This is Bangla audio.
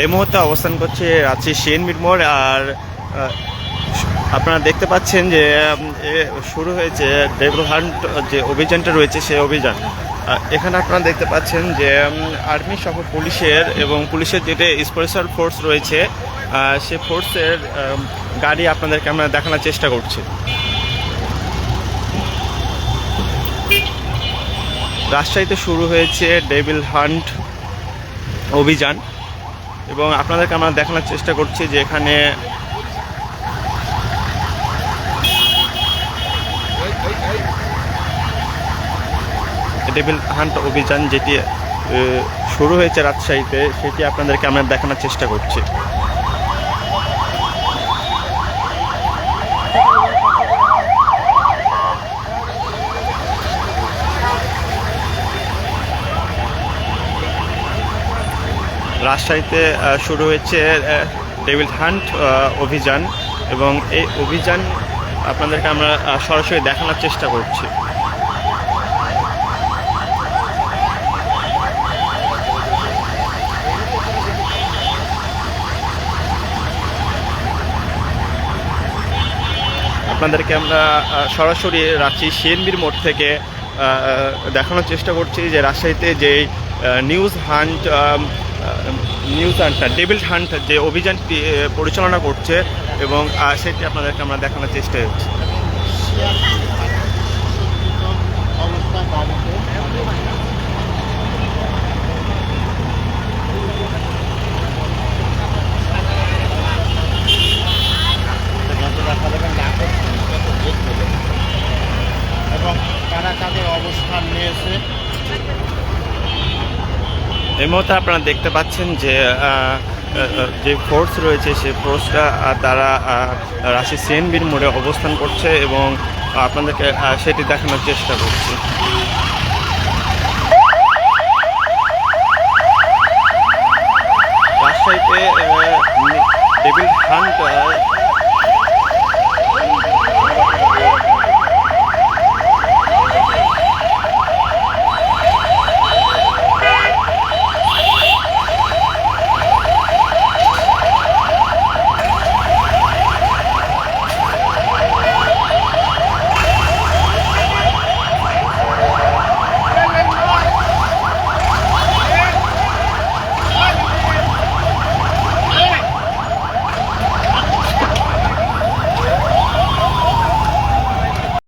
এই মুহূর্তে অবস্থান করছে রাঁচি সিএনবির মোড় আর আপনারা দেখতে পাচ্ছেন যে শুরু হয়েছে ডেভিল হান্ট যে অভিযানটা রয়েছে সেই অভিযান। এখানে আপনারা দেখতে পাচ্ছেন যে আর্মি সহ পুলিশের এবং পুলিশের যেটা স্পেশাল ফোর্স রয়েছে সে ফোর্সের গাড়ি আপনাদেরকে আমরা দেখানোর চেষ্টা করছি। রাজশাহীতে শুরু হয়েছে ডেভিল হান্ট অভিযান। এবং আপনাদেরকে আমরা দেখানোর চেষ্টা করছি যে এখানে ডেভিল হান্ট অভিযান যেটি শুরু হয়েছে রাজশাহীতে, সেটি আপনাদেরকে আমরা দেখানোর চেষ্টা করছি। রাজশাহীতে শুরু হয়েছে ডেভিল হান্ট অভিযান এবং এই অভিযান আপনাদেরকে আমরা সরাসরি দেখানোর চেষ্টা করছি। আপনাদেরকে আমরা সরাসরি রাঁচি সিএনবির মোড় থেকে দেখানোর চেষ্টা করছি যে রাজশাহীতে যে news hunt news hunt devil hunt যে অভিযানটি পরিচালনা করছে এবং সেটি আপনাদেরকে আমরা দেখানোর চেষ্টা করছি। এবং কাদের অবস্থান নিয়েছে। এই মুহূর্তে আপনারা দেখতে পাচ্ছেন যে যে ফোর্স রয়েছে, সে ফোর্সটা তারা রাশি সিএনবির মোড়ে অবস্থান করছে এবং আপনাদেরকে সেটি দেখানোর চেষ্টা করছি। রাজশাহীতে ডেভিল হান্ট